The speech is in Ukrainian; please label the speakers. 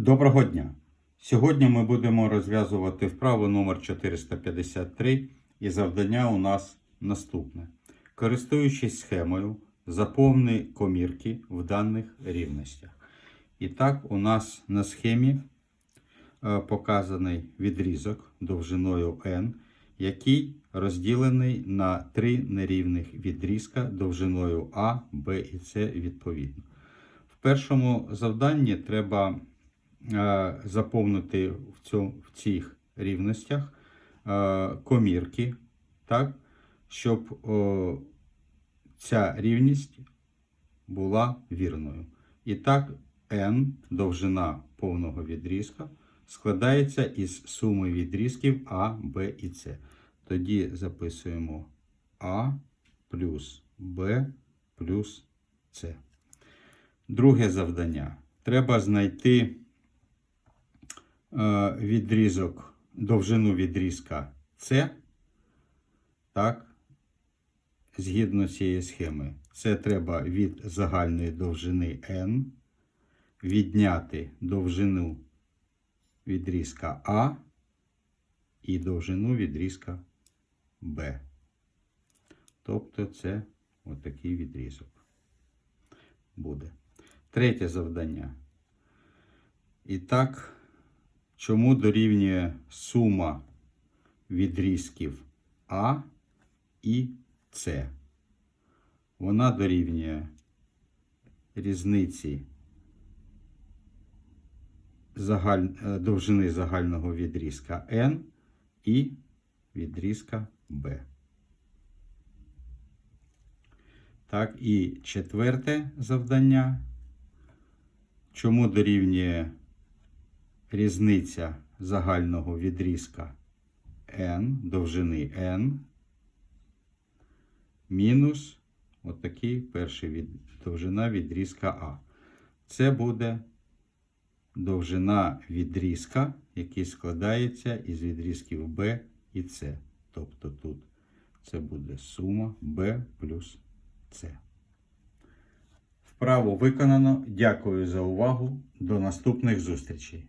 Speaker 1: Доброго дня! Сьогодні ми будемо розв'язувати вправу номер 453 і завдання у нас наступне. Користуючись схемою, заповни комірки в даних рівностях. І так, у нас на схемі е, показаний відрізок довжиною n, який розділений на три нерівних відрізка довжиною А, Б і С відповідно. В першому завданні треба заповнити в, цьому, в цих рівностях е, комірки, так, щоб ця рівність була вірною. І так, n, довжина повного відрізка, складається із суми відрізків А, Б і С. Тоді записуємо А плюс Б плюс С. Друге завдання. Треба знайти е, відрізок, довжину відрізка С. Так, згідно цієї схеми. Це треба від загальної довжини n відняти довжину відрізка А і довжину відрізка Б. Тобто це отакий відрізок буде. Третє завдання. І так, чому дорівнює сума відрізків А і С? Вона дорівнює різниці загаль... е, довжини загального відрізка N і відрізка B. Так, і четверте завдання. Чому дорівнює різниця загального відрізка n, довжини n, мінус отакий перший від, довжина відрізка А. Це буде довжина відрізка, який складається із відрізків B і C. Тобто тут це буде сума B плюс C. Вправо виконано. Дякую за увагу. До наступних зустрічей.